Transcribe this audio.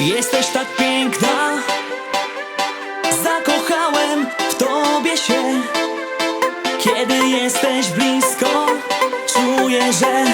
Jesteś tak piękna. Zakochałem w tobie się. Kiedy jesteś blisko Czuję, że